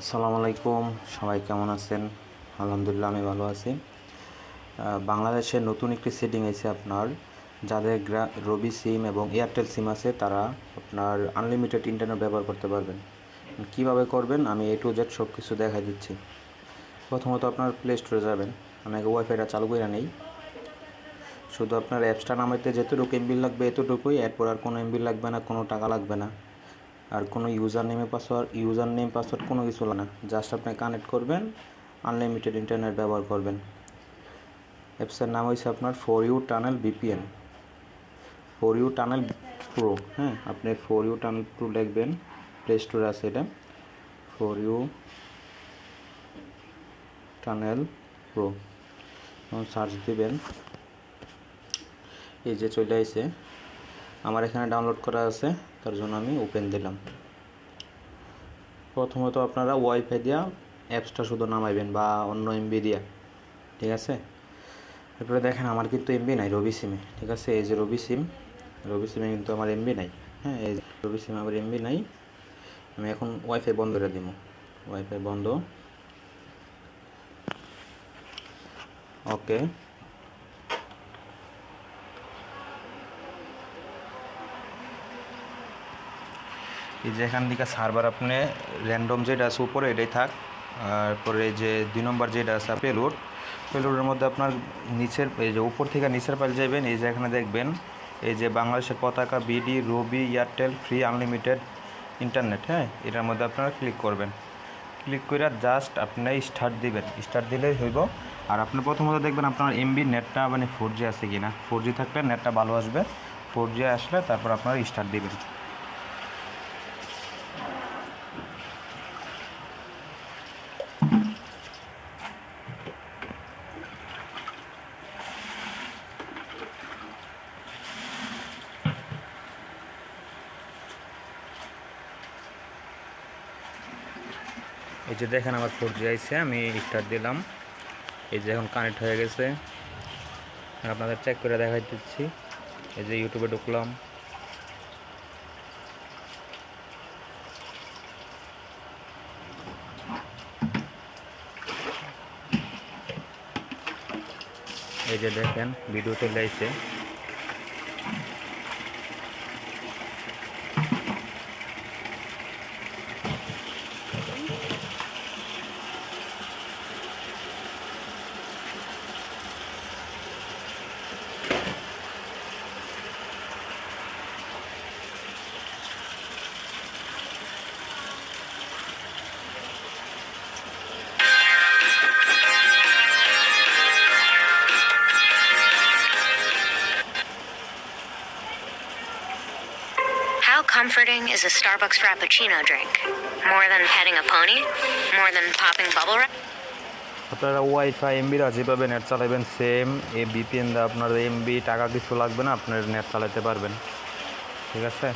আসসালামু আলাইকুম সবাই কেমন আছেন? আলহামদুলিল্লাহ আমি ভালো আছি। আহ, বাংলাদেশের নতুন একটি সেটিং আছে আপনার যাদের রবি সিম এবং এয়ারটেল সিম আছে তারা আপনার আনলিমিটেড ইন্টারনেট ব্যবহার করতে পারবেন। কীভাবে করবেন? আমি এ টু জেড সব কিছু দেখা দিচ্ছি। প্রথমত আপনার প্লে স্টোরে যাবেন। আমি আগে ওয়াইফাইটা চালু করে নেই। শুধু আপনার অ্যাপসটা নামাইতে যেতটুকু এমবি লাগবে এতটুকুই এরপর আর কোনো এমবি লাগবে না কোনো টাকা লাগবে না। আর কোনো ইউজার নেমে পাসওয়ার্ড ইউজার নেম পাসওয়ার্ড কোনো কিছু লাগে না। জাস্ট আপনি কানেক্ট করবেন আনলিমিটেড ইন্টারনেট ব্যবহার করবেন। অ্যাপসের নাম হয়েছে আপনার for you tunnel VPN for you tunnel pro হ্যাঁ আপনি ফোর ইউ টানেল প্রো লিখবেন প্লে স্টোরে আছে এটা। For you tunnel pro search দিবেন। এই যে চলে আসছে আমার এখানে ডাউনলোড করা আছে, তার জন্য আমি ওপেন দিলাম। প্রথমত আপনারা ওয়াইফাই দিয়া অ্যাপসটা শুধু নামাইবেন বা অন্য এমবি দিয়া, ঠিক আছে? এরপরে দেখেন, আমার কিন্তু এমবি নাই, রবি সিমে ঠিক আছে? এই যে রবি সিম রবি সিমে কিন্তু আমার এমবি নাই হ্যাঁ? এই রবি সিমে আমার এমবি নাই, আমি এখন ওয়াইফাই বন্ধ করে দিব। ওয়াইফাই বন্ধ। ওকে এই যে এখান থেকে সার্ভার আপনি র্যান্ডম যেটা আছে উপরে এটাই থাক। তারপরে যে দুই নম্বর যেটা আছে পেলোড, পেলোডের মধ্যে আপনার নিচের, এই যে উপর থেকে নিচের পাল যাবেন এই যে এখানে দেখবেন, এই যে বাংলাদেশের পতাকা, BD, Robi, Airtel, free, unlimited internet হ্যাঁ? এটার মধ্যে আপনারা ক্লিক করবেন। ক্লিক করে জাস্ট আপনি স্টার্ট দিবেন। স্টার্ট দিলেই হইব। আর আপনি প্রথমত দেখবেন আপনার এমবি নেটটা মানে ফোর জি আছে কিনা। ফোর জি থাকলে নেটটা ভালো আসবে। ফোর জি আসলে তারপর আপনারা স্টার্ট দিবেন। এই যে দেখেন আমার ফোর জি আইসে আমি স্টার্ট দিলাম। এই যে এখন কানেক্ট হয়ে গেছে। আপনাদের চেক করে দেখাই দিচ্ছি। এই যে ইউটিউবে ঢুকলাম। এই যে দেখেন ভিডিও চলে আইছে। Comforting is a Starbucks Frappuccino drink? More than petting a pony? More than popping bubble wrap? আপনারা ওয়াইফাই এমবিরা যেভাবে নেট চালাবেন সেম এ বিপিএন দা আপনার এমবি টাকা কিছু লাগবে না আপনার নেট চালাতে পারবেন ঠিক আছে